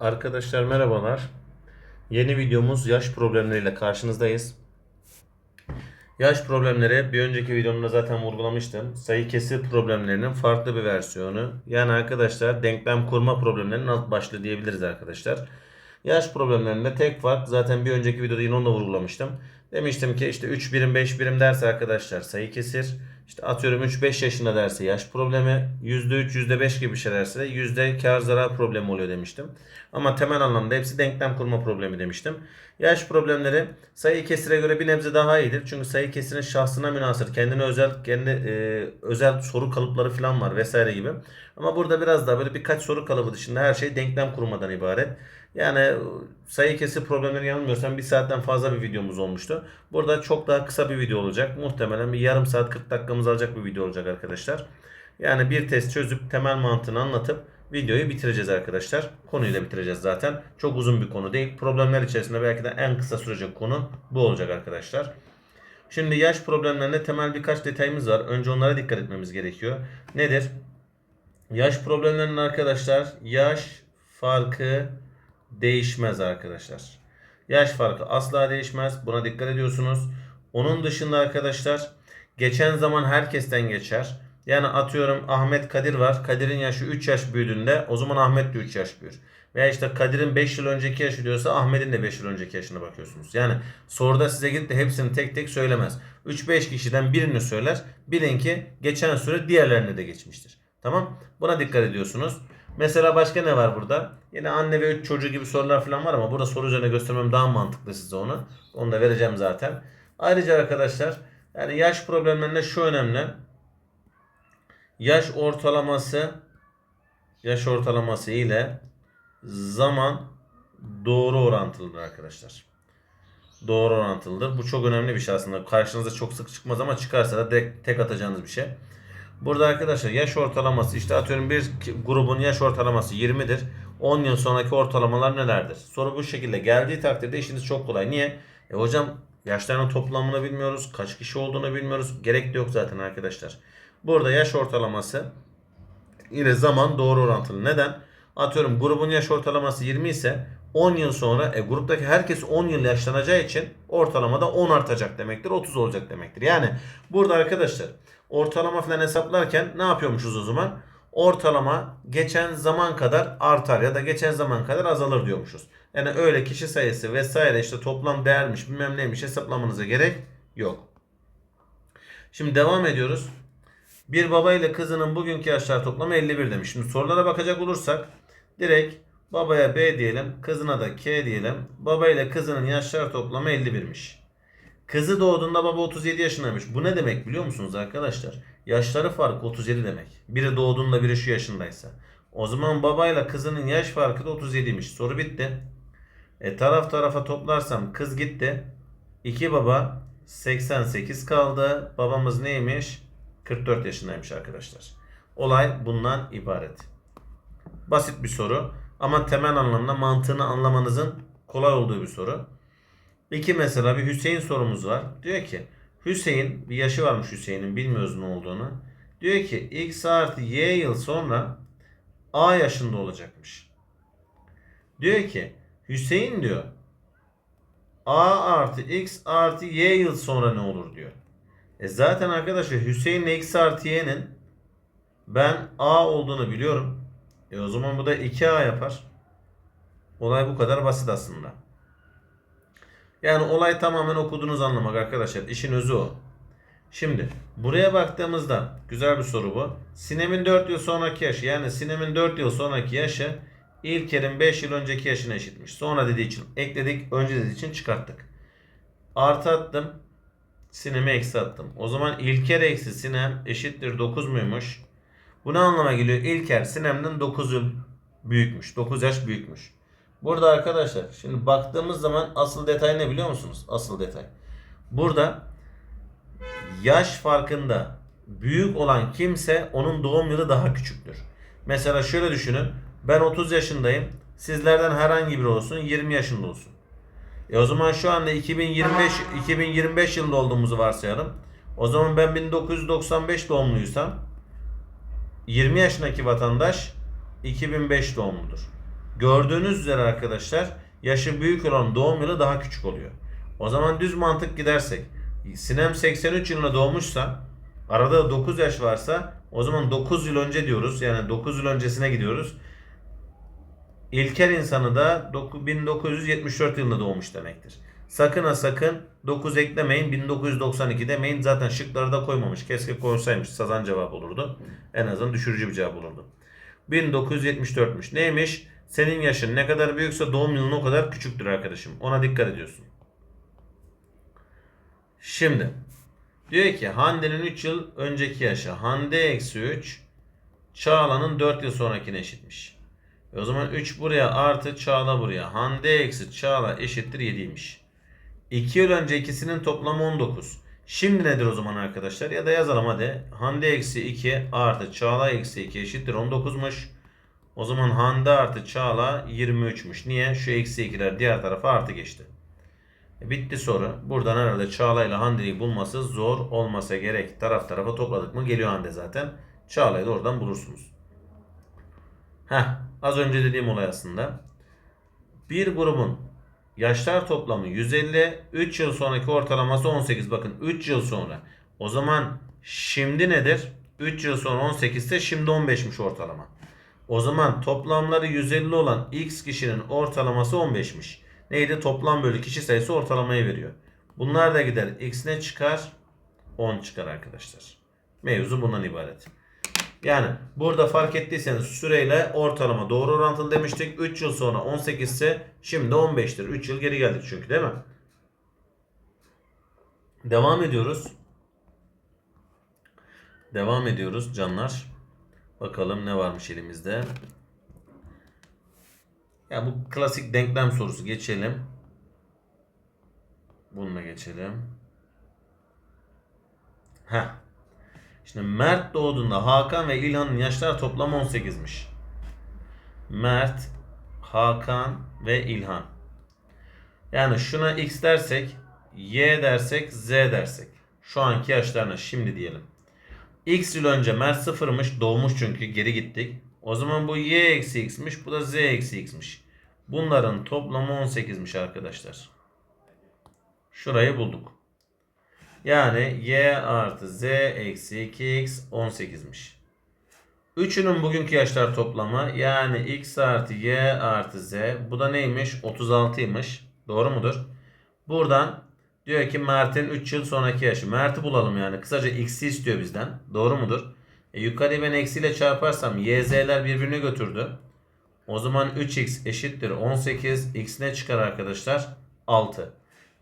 Arkadaşlar merhabalar. Yeni videomuz yaş problemleriyle karşınızdayız. Yaş problemleri bir önceki videomda zaten vurgulamıştım. Sayı kesir problemlerinin farklı bir versiyonu. Yani arkadaşlar denklem kurma problemlerinin alt başlığı diyebiliriz arkadaşlar. Yaş problemlerinde tek fark zaten bir önceki videoda yine onu da vurgulamıştım. Demiştim ki işte 3 birim 5 birim derse arkadaşlar sayı kesir. İşte atıyorum 3-5 yaşında derse yaş problemi. %3 %5 gibi bir şey derse de yüzde kar zarar problemi oluyor demiştim. Ama temel anlamda hepsi denklem kurma problemi demiştim. Yaş problemleri sayı kesire göre bir nebze daha iyidir. Çünkü sayı kesirin şahsına münasır, kendine özel kendi e, özel soru kalıpları falan var vesaire gibi. Ama burada biraz daha böyle birkaç soru kalıbı dışında her şey denklem kurmadan ibaret. Yani sayı kesir problemleri yanılmıyorsam bir saatten fazla bir videomuz olmuştu. Burada çok daha kısa bir video olacak. Muhtemelen bir yarım saat 40 dakikamız alacak bir video olacak arkadaşlar. Yani bir test çözüp temel mantığını anlatıp videoyu bitireceğiz arkadaşlar. Konuyu da bitireceğiz zaten. Çok uzun bir konu değil. Problemler içerisinde belki de en kısa sürecek konu bu olacak arkadaşlar. Şimdi yaş problemlerinde temel birkaç detayımız var. Önce onlara dikkat etmemiz gerekiyor. Nedir? Yaş problemlerinin arkadaşlar yaş farkı değişmez arkadaşlar. Yaş farkı asla değişmez. Buna dikkat ediyorsunuz. Onun dışında arkadaşlar geçen zaman herkesten geçer. Yani atıyorum Ahmet Kadir var. Kadir'in yaşı 3 yaş büyüdüğünde o zaman Ahmet de 3 yaş büyür. Veya işte Kadir'in 5 yıl önceki yaşı diyorsa Ahmet'in de 5 yıl önceki yaşına bakıyorsunuz. Yani soruda size gidip de hepsini tek tek söylemez. 3-5 kişiden birini söyler. Bilin ki geçen süre diğerlerine de geçmiştir. Tamam? Buna dikkat ediyorsunuz. Mesela başka ne var burada? Yine anne ve üç çocuğu gibi sorular falan var ama burada soru üzerine göstermem daha mantıklı size onu. Onu da vereceğim zaten. Ayrıca arkadaşlar yani yaş problemlerinde şu önemli. Yaş ortalaması yaş ortalaması ile zaman doğru orantılıdır arkadaşlar. Doğru orantılıdır. Bu çok önemli bir şey aslında. Karşınıza çok sık çıkmaz ama çıkarsa da tek atacağınız bir şey. Burada arkadaşlar yaş ortalaması işte atıyorum bir grubun yaş ortalaması 20'dir. 10 yıl sonraki ortalamalar nelerdir? Soru bu şekilde geldiği takdirde işiniz çok kolay. Niye? E hocam yaşlarının toplamını bilmiyoruz. Kaç kişi olduğunu bilmiyoruz. Gerek de yok zaten arkadaşlar. Burada yaş ortalaması ile zaman doğru orantılı. Neden? Atıyorum grubun yaş ortalaması 20 ise 10 yıl sonra e, gruptaki herkes 10 yıl yaşlanacağı için ortalamada 10 artacak demektir. 30 olacak demektir. Yani burada arkadaşlar ortalama falan hesaplarken ne yapıyormuşuz o zaman? Ortalama geçen zaman kadar artar ya da geçen zaman kadar azalır diyormuşuz. Yani öyle kişi sayısı vesaire işte toplam değermiş bilmem neymiş hesaplamanıza gerek yok. Şimdi devam ediyoruz. Bir baba ile kızının bugünkü yaşlar toplamı 51 demiş. Şimdi sorulara bakacak olursak direkt babaya B diyelim, kızına da K diyelim. Baba ile kızının yaşlar toplamı 51'miş. Kızı doğduğunda baba 37 yaşındaymış. Bu ne demek biliyor musunuz arkadaşlar? Yaşları farkı 37 demek. Biri doğduğunda biri şu yaşındaysa. O zaman babayla kızının yaş farkı da 37'ymiş. Soru bitti. E taraf tarafa toplarsam kız gitti. 2 baba 88 kaldı. Babamız neymiş? 44 yaşındaymış arkadaşlar. Olay bundan ibaret. Basit bir soru ama temel anlamda mantığını anlamanızın kolay olduğu bir soru. İki mesela bir Hüseyin sorumuz var. Diyor ki Hüseyin bir yaşı varmış Hüseyin'in bilmiyoruz ne olduğunu. Diyor ki x artı y yıl sonra a yaşında olacakmış. Diyor ki Hüseyin diyor a artı x artı y yıl sonra ne olur diyor. E zaten arkadaşlar Hüseyin'le x artı y'nin ben a olduğunu biliyorum. E o zaman bu da 2a yapar. Olay bu kadar basit aslında. Yani olay tamamen okuduğunuz anlamak arkadaşlar. İşin özü o. Şimdi buraya baktığımızda güzel bir soru bu. Sinem'in 4 yıl sonraki yaşı yani Sinem'in 4 yıl sonraki yaşı İlker'in 5 yıl önceki yaşına eşitmiş. Sonra dediği için ekledik. Önce dediği için çıkarttık. Artı attım. Sinem'e eksi attım. O zaman İlker eksi Sinem eşittir 9 muymuş? Bu ne anlama geliyor? İlker Sinem'den 9 yıl büyükmüş. 9 yaş büyükmüş. Burada arkadaşlar şimdi baktığımız zaman asıl detay ne biliyor musunuz? Asıl detay. Burada yaş farkında büyük olan kimse onun doğum yılı daha küçüktür. Mesela şöyle düşünün. Ben 30 yaşındayım. Sizlerden herhangi biri olsun 20 yaşında olsun. E o zaman şu anda 2025 2025 yılında olduğumuzu varsayalım. O zaman ben 1995 doğumluysam 20 yaşındaki vatandaş 2005 doğumludur. Gördüğünüz üzere arkadaşlar yaşı büyük olan doğum yılı daha küçük oluyor. O zaman düz mantık gidersek Sinem 83 yılında doğmuşsa arada da 9 yaş varsa o zaman 9 yıl önce diyoruz. Yani 9 yıl öncesine gidiyoruz. İlkel insanı da doku- 1974 yılında doğmuş demektir. Sakın ha sakın 9 eklemeyin 1992 demeyin. Zaten şıkları da koymamış. Keşke koysaymış. Sazan cevap olurdu. En azından düşürücü bir cevap olurdu. 1974'müş. Neymiş? Senin yaşın ne kadar büyükse doğum yılın o kadar küçüktür arkadaşım. Ona dikkat ediyorsun. Şimdi diyor ki Hande'nin 3 yıl önceki yaşı. Hande eksi 3 Çağla'nın 4 yıl sonrakine eşitmiş. E o zaman 3 buraya artı Çağla buraya. Hande eksi Çağla eşittir 7'ymiş. 2 yıl önce ikisinin toplamı 19. Şimdi nedir o zaman arkadaşlar? Ya da yazalım hadi. Hande eksi 2 artı Çağla eksi 2 eşittir 19'muş. O zaman Hande artı Çağla 23'müş. Niye? Şu eksi 2'ler diğer tarafa artı geçti. E bitti soru. Buradan herhalde Çağla ile Hande'yi bulması zor olmasa gerek. Taraf tarafa topladık mı geliyor Hande zaten. Çağla'yı da oradan bulursunuz. Heh, az önce dediğim olay aslında. Bir grubun yaşlar toplamı 150, 3 yıl sonraki ortalaması 18. Bakın 3 yıl sonra. O zaman şimdi nedir? 3 yıl sonra 18 ise şimdi 15'miş ortalama. O zaman toplamları 150 olan x kişinin ortalaması 15'miş. Neydi? Toplam bölü kişi sayısı ortalamayı veriyor. Bunlar da gider. X ne çıkar? 10 çıkar arkadaşlar. Mevzu bundan ibaret. Yani burada fark ettiyseniz süreyle ortalama doğru orantılı demiştik. 3 yıl sonra 18 ise şimdi 15'tir. 3 yıl geri geldik çünkü değil mi? Devam ediyoruz. Devam ediyoruz canlar. Bakalım ne varmış elimizde. Ya bu klasik denklem sorusu geçelim. Bununla geçelim. Heh. Şimdi Mert doğduğunda Hakan ve İlhan'ın yaşları toplam 18'miş. Mert, Hakan ve İlhan. Yani şuna x dersek, y dersek, z dersek. Şu anki yaşlarına şimdi diyelim. X yıl önce Mert sıfırmış, doğmuş çünkü geri gittik. O zaman bu y eksi x'miş, bu da z eksi x'miş. Bunların toplamı 18'miş arkadaşlar. Şurayı bulduk. Yani y artı z eksi 2x 18'miş. Üçünün bugünkü yaşlar toplamı yani x artı y artı z bu da neymiş? 36'ymış. Doğru mudur? Buradan diyor ki Mert'in 3 yıl sonraki yaşı. Mert'i bulalım yani. Kısaca x'i istiyor bizden. Doğru mudur? E, yukarıyı ben eksiyle çarparsam y z'ler birbirini götürdü. O zaman 3x eşittir 18. X ne çıkar arkadaşlar? 6.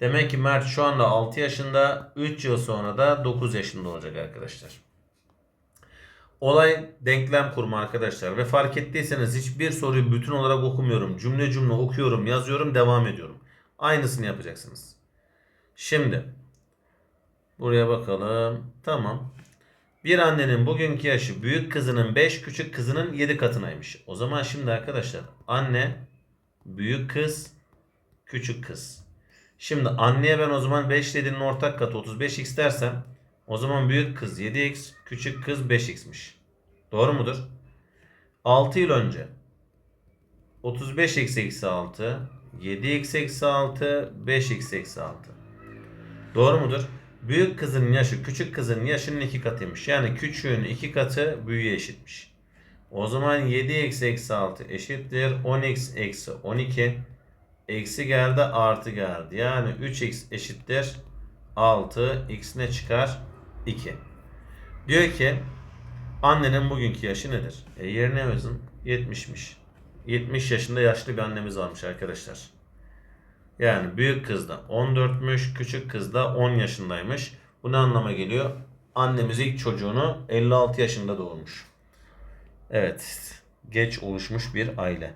Demek ki Mert şu anda 6 yaşında. 3 yıl sonra da 9 yaşında olacak arkadaşlar. Olay denklem kurma arkadaşlar. Ve fark ettiyseniz hiçbir soruyu bütün olarak okumuyorum. Cümle cümle okuyorum, yazıyorum, devam ediyorum. Aynısını yapacaksınız. Şimdi buraya bakalım. Tamam. Bir annenin bugünkü yaşı büyük kızının 5 küçük kızının 7 katınaymış. O zaman şimdi arkadaşlar anne büyük kız küçük kız. Şimdi anneye ben o zaman 5 dediğinin ortak katı 35x dersem o zaman büyük kız 7x küçük kız 5x'miş. Doğru mudur? 6 yıl önce 35x eksi 6 7x eksi 6 5x eksi 6. Doğru mudur? Büyük kızın yaşı küçük kızın yaşının iki katıymış. Yani küçüğün iki katı büyüğe eşitmiş. O zaman 7x eksi 6 eşittir 10x eksi 12. Eksi geldi artı geldi. Yani 3x eşittir 6. X ne çıkar? 2. Diyor ki annenin bugünkü yaşı nedir? E yerine yazın 70'miş. 70 yaşında yaşlı bir annemiz varmış arkadaşlar. Yani büyük kız da 14'müş, küçük kız da 10 yaşındaymış. Bu ne anlama geliyor? Annemiz ilk çocuğunu 56 yaşında doğurmuş. Evet, geç oluşmuş bir aile.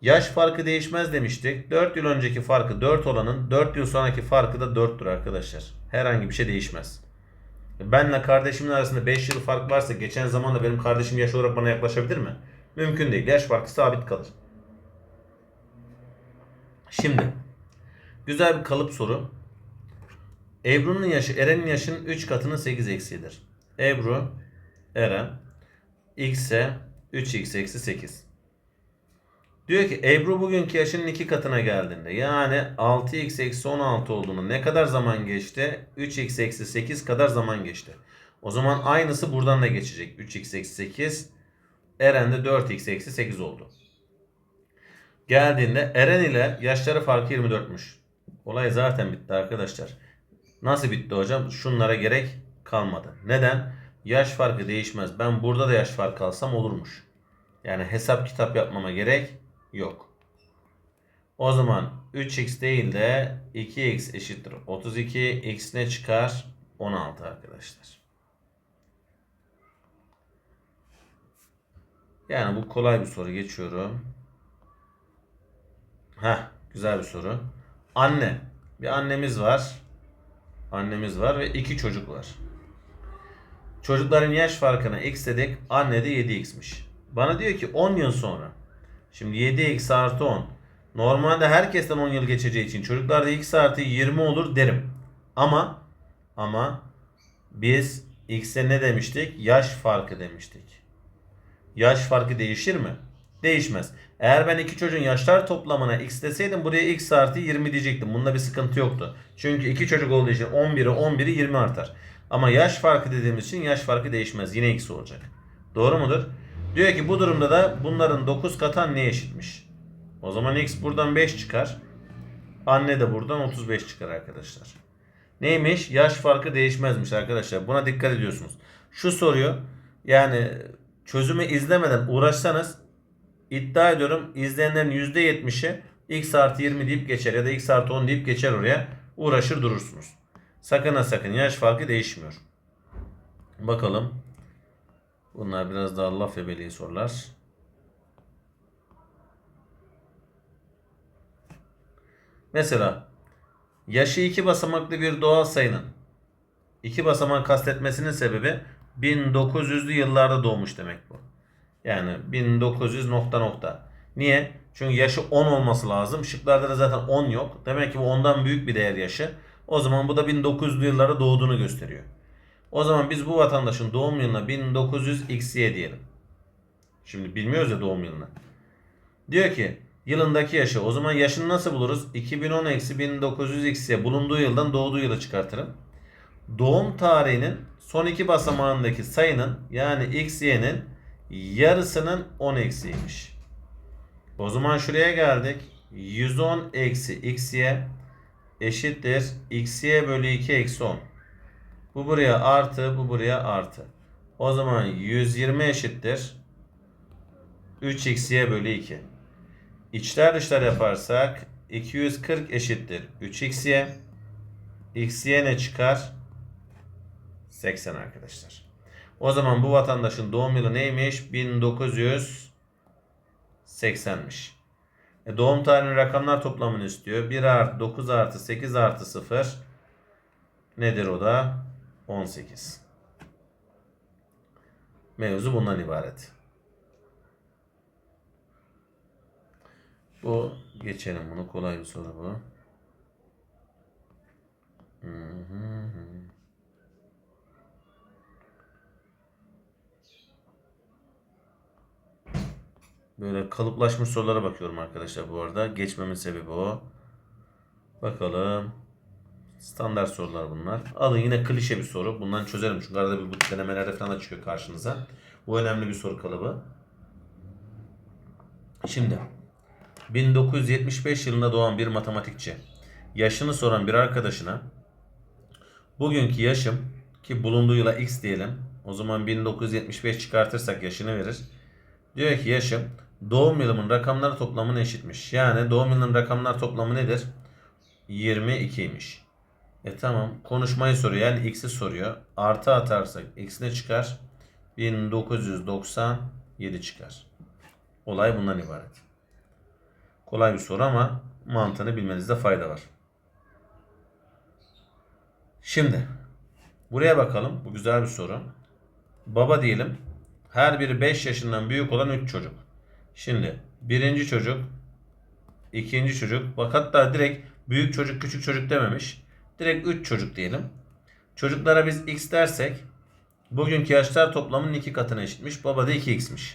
Yaş farkı değişmez demiştik. 4 yıl önceki farkı 4 olanın 4 yıl sonraki farkı da 4'tür arkadaşlar. Herhangi bir şey değişmez. Benle kardeşimin arasında 5 yıl fark varsa geçen zamanda benim kardeşim yaş olarak bana yaklaşabilir mi? Mümkün değil. Yaş farkı sabit kalır. Şimdi güzel bir kalıp soru. Ebru'nun yaşı Eren'in yaşının 3 katının 8 eksiğidir. Ebru, Eren, x'e 3x eksi 8. Diyor ki Ebru bugünkü yaşının iki katına geldiğinde yani 6x eksi 16 olduğunu ne kadar zaman geçti? 3x eksi 8 kadar zaman geçti. O zaman aynısı buradan da geçecek. 3x eksi 8 Eren de 4x eksi 8 oldu. Geldiğinde Eren ile yaşları farkı 24'müş. Olay zaten bitti arkadaşlar. Nasıl bitti hocam? Şunlara gerek kalmadı. Neden? Yaş farkı değişmez. Ben burada da yaş farkı alsam olurmuş. Yani hesap kitap yapmama gerek yok. O zaman 3x değil de 2x eşittir 32. x ne çıkar? 16 arkadaşlar. Yani bu kolay bir soru geçiyorum. Heh, güzel bir soru. Anne. Bir annemiz var. Annemiz var ve iki çocuk var. Çocukların yaş farkına x dedik. Anne de 7x'miş. Bana diyor ki 10 yıl sonra. Şimdi 7x artı 10. Normalde herkesten 10 yıl geçeceği için çocuklarda x artı 20 olur derim. Ama ama biz x'e ne demiştik? Yaş farkı demiştik. Yaş farkı değişir mi? Değişmez. Eğer ben iki çocuğun yaşlar toplamına x deseydim buraya x artı 20 diyecektim. Bunda bir sıkıntı yoktu. Çünkü iki çocuk olduğu için 11'i 11'i 20 artar. Ama yaş farkı dediğimiz için yaş farkı değişmez. Yine x olacak. Doğru mudur? Diyor ki bu durumda da bunların 9 katı anneye eşitmiş. O zaman x buradan 5 çıkar. Anne de buradan 35 çıkar arkadaşlar. Neymiş? Yaş farkı değişmezmiş arkadaşlar. Buna dikkat ediyorsunuz. Şu soruyu yani çözümü izlemeden uğraşsanız iddia ediyorum izleyenlerin %70'i x artı 20 deyip geçer ya da x artı 10 deyip geçer oraya. Uğraşır durursunuz. Sakın ha sakın yaş farkı değişmiyor. Bakalım. Bunlar biraz daha laf ebeliği sorular. Mesela yaşı iki basamaklı bir doğal sayının iki basamak kastetmesinin sebebi 1900'lü yıllarda doğmuş demek bu. Yani 1900 nokta nokta. Niye? Çünkü yaşı 10 olması lazım. Şıklarda da zaten 10 yok. Demek ki bu ondan büyük bir değer yaşı. O zaman bu da 1900'lü yıllarda doğduğunu gösteriyor. O zaman biz bu vatandaşın doğum yılına 1900 XY diyelim. Şimdi bilmiyoruz ya doğum yılını. Diyor ki yılındaki yaşı. O zaman yaşını nasıl buluruz? 2010 eksi 1900 XY bulunduğu yıldan doğduğu yılı çıkartırım. Doğum tarihinin son iki basamağındaki sayının yani XY'nin yarısının 10 eksiymiş. O zaman şuraya geldik. 110 eksi XY eşittir. XY bölü 2 eksi 10. Bu buraya artı, bu buraya artı. O zaman 120 eşittir. 3xy bölü 2. İçler dışlar yaparsak 240 eşittir 3xy. xy ne çıkar? 80 arkadaşlar. O zaman bu vatandaşın doğum yılı neymiş? 1980'miş. E doğum tarihinin rakamlar toplamını istiyor. 1 artı 9 artı 8 artı 0 nedir o da? 18. Mevzu bundan ibaret. Bu geçelim bunu kolay bir soru bu. Hı hı hı. Böyle kalıplaşmış sorulara bakıyorum arkadaşlar bu arada. Geçmemin sebebi o. Bakalım. Standart sorular bunlar. Alın yine klişe bir soru. Bundan çözerim çünkü arada bir bu denemelerde falan da çıkıyor karşınıza. Bu önemli bir soru kalıbı. Şimdi 1975 yılında doğan bir matematikçi yaşını soran bir arkadaşına bugünkü yaşım ki bulunduğu yıla x diyelim. O zaman 1975 çıkartırsak yaşını verir. Diyor ki yaşım doğum yılımın rakamları toplamına eşitmiş. Yani doğum yılının rakamlar toplamı nedir? 22'ymiş. E tamam. Konuşmayı soruyor. Yani x'i soruyor. Artı atarsak x ne çıkar? 1997 çıkar. Olay bundan ibaret. Kolay bir soru ama mantığını bilmenizde fayda var. Şimdi buraya bakalım. Bu güzel bir soru. Baba diyelim. Her biri 5 yaşından büyük olan 3 çocuk. Şimdi birinci çocuk, ikinci çocuk. Bak hatta direkt büyük çocuk küçük çocuk dememiş. Direkt 3 çocuk diyelim. Çocuklara biz x dersek bugünkü yaşlar toplamının 2 katına eşitmiş. Baba da 2x'miş.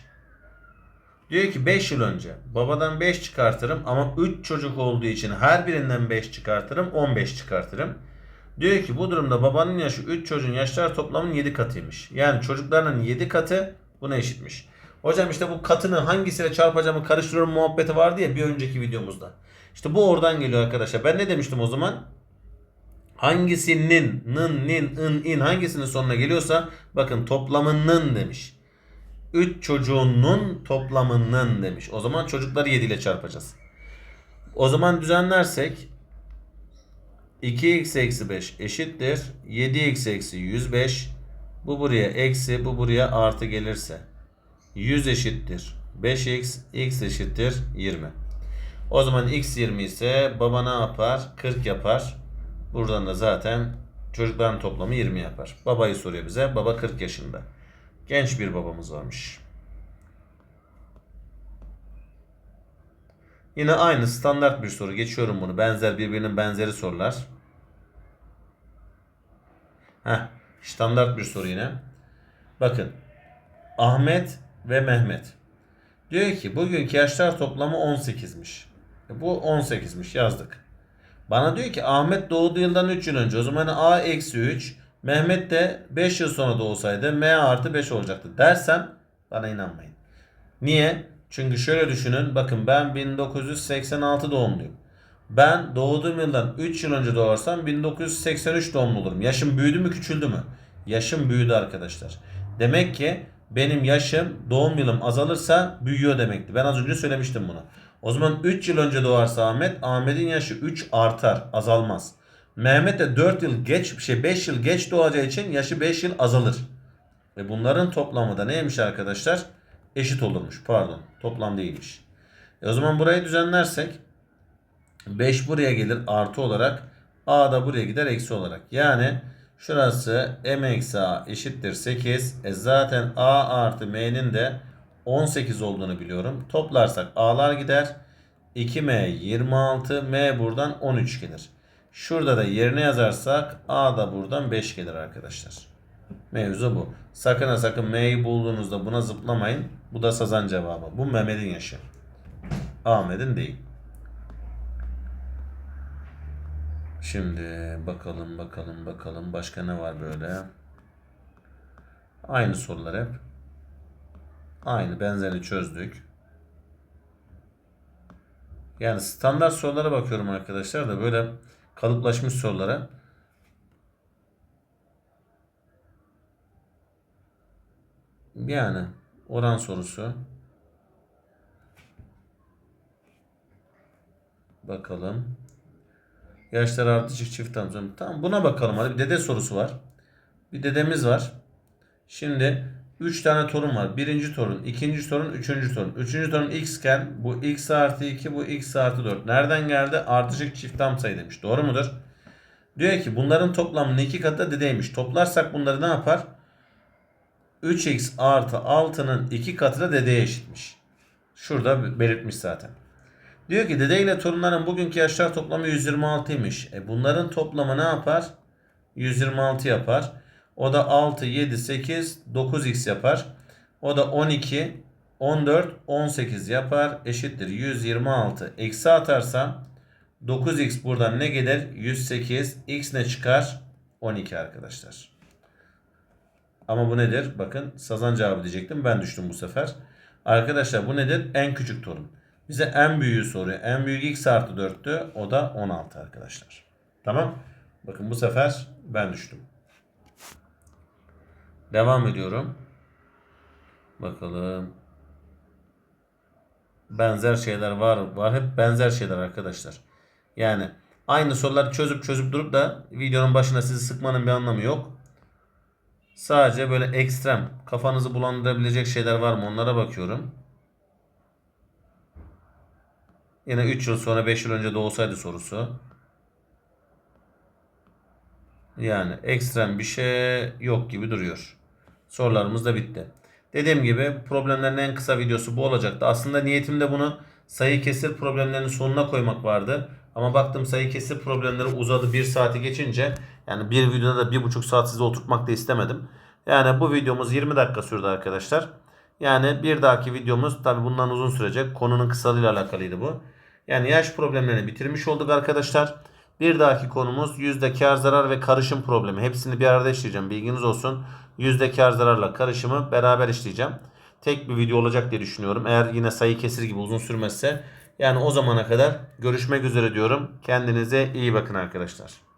Diyor ki 5 yıl önce babadan 5 çıkartırım ama 3 çocuk olduğu için her birinden 5 çıkartırım 15 çıkartırım. Diyor ki bu durumda babanın yaşı 3 çocuğun yaşlar toplamının 7 katıymış. Yani çocuklarının 7 katı buna eşitmiş. Hocam işte bu katını hangisiyle çarpacağımı karıştırıyorum muhabbeti vardı ya bir önceki videomuzda. İşte bu oradan geliyor arkadaşlar. Ben ne demiştim o zaman? Hangisinin, nın, nin, ın, in hangisinin sonuna geliyorsa bakın toplamının demiş. 3 çocuğunun toplamının demiş. O zaman çocukları 7 ile çarpacağız. O zaman düzenlersek 2x eksi 5 eşittir. 7x eksi 105. Bu buraya eksi bu buraya artı gelirse. 100 eşittir. 5x x eşittir 20. O zaman x 20 ise baba ne yapar? 40 yapar. Buradan da zaten çocukların toplamı 20 yapar. Babayı soruyor bize. Baba 40 yaşında. Genç bir babamız varmış. Yine aynı standart bir soru. Geçiyorum bunu. Benzer birbirinin benzeri sorular. Heh, standart bir soru yine. Bakın. Ahmet ve Mehmet. Diyor ki bugünkü yaşlar toplamı 18'miş. E, bu 18'miş yazdık. Bana diyor ki Ahmet doğduğu yıldan 3 yıl önce. O zaman A eksi 3. Mehmet de 5 yıl sonra doğsaydı M artı 5 olacaktı dersem bana inanmayın. Niye? Çünkü şöyle düşünün. Bakın ben 1986 doğumluyum. Ben doğduğum yıldan 3 yıl önce doğarsam 1983 doğumlu olurum. Yaşım büyüdü mü küçüldü mü? Yaşım büyüdü arkadaşlar. Demek ki benim yaşım doğum yılım azalırsa büyüyor demekti. Ben az önce söylemiştim bunu. O zaman 3 yıl önce doğarsa Ahmet, Ahmet'in yaşı 3 artar, azalmaz. Mehmet de 4 yıl geç, şey 5 yıl geç doğacağı için yaşı 5 yıl azalır. Ve bunların toplamı da neymiş arkadaşlar? Eşit olurmuş. Pardon. Toplam değilmiş. E o zaman burayı düzenlersek 5 buraya gelir artı olarak. A da buraya gider eksi olarak. Yani şurası m eksi a eşittir 8. E zaten a artı m'nin de 18 olduğunu biliyorum. Toplarsak a'lar gider. 2m 26 m buradan 13 gelir. Şurada da yerine yazarsak a da buradan 5 gelir arkadaşlar. Mevzu bu. Sakın ha sakın m'yi bulduğunuzda buna zıplamayın. Bu da sazan cevabı. Bu Mehmet'in yaşı. Ahmet'in değil. Şimdi bakalım bakalım bakalım başka ne var böyle. Aynı sorular hep. Aynı benzerini çözdük. Yani standart sorulara bakıyorum arkadaşlar da böyle kalıplaşmış sorulara. Yani oran sorusu. Bakalım. Yaşlar artışık çift tamam. Tamam buna bakalım hadi. Bir dede sorusu var. Bir dedemiz var. Şimdi 3 tane torun var. Birinci torun, ikinci torun, üçüncü torun. Üçüncü torun x iken bu x artı 2 bu x artı 4. Nereden geldi? Artışık çift tam sayı demiş. Doğru mudur? Diyor ki bunların toplamının iki katı dedeymiş. Toplarsak bunları ne yapar? 3x artı 6'nın iki katı da dedeye eşitmiş. Şurada belirtmiş zaten. Diyor ki dede ile torunların bugünkü yaşlar toplamı 126'ymış. E bunların toplamı ne yapar? 126 yapar. O da 6, 7, 8, 9x yapar. O da 12, 14, 18 yapar. Eşittir 126. Eksi atarsam 9x buradan ne gelir? 108. X ne çıkar? 12 arkadaşlar. Ama bu nedir? Bakın sazan cevabı diyecektim. Ben düştüm bu sefer. Arkadaşlar bu nedir? En küçük torun. Bize en büyüğü soruyor. En büyük x artı 4'tü. O da 16 arkadaşlar. Tamam. Bakın bu sefer ben düştüm. Devam ediyorum. Bakalım. Benzer şeyler var. Var hep benzer şeyler arkadaşlar. Yani aynı soruları çözüp çözüp durup da videonun başına sizi sıkmanın bir anlamı yok. Sadece böyle ekstrem kafanızı bulandırabilecek şeyler var mı onlara bakıyorum. Yine 3 yıl sonra 5 yıl önce doğsaydı sorusu. Yani ekstrem bir şey yok gibi duruyor. Sorularımız da bitti. Dediğim gibi problemlerin en kısa videosu bu olacaktı. Aslında niyetimde bunu sayı kesir problemlerinin sonuna koymak vardı. Ama baktım sayı kesir problemleri uzadı. Bir saati geçince yani bir videoda da bir buçuk saat size oturtmak da istemedim. Yani bu videomuz 20 dakika sürdü arkadaşlar. Yani bir dahaki videomuz tabi bundan uzun sürecek. Konunun kısalığıyla alakalıydı bu. Yani yaş problemlerini bitirmiş olduk arkadaşlar. Bir dahaki konumuz yüzde kar zarar ve karışım problemi. Hepsini bir arada işleyeceğim. Bilginiz olsun. Yüzde kar zararla karışımı beraber işleyeceğim. Tek bir video olacak diye düşünüyorum. Eğer yine sayı kesir gibi uzun sürmezse. Yani o zamana kadar görüşmek üzere diyorum. Kendinize iyi bakın arkadaşlar.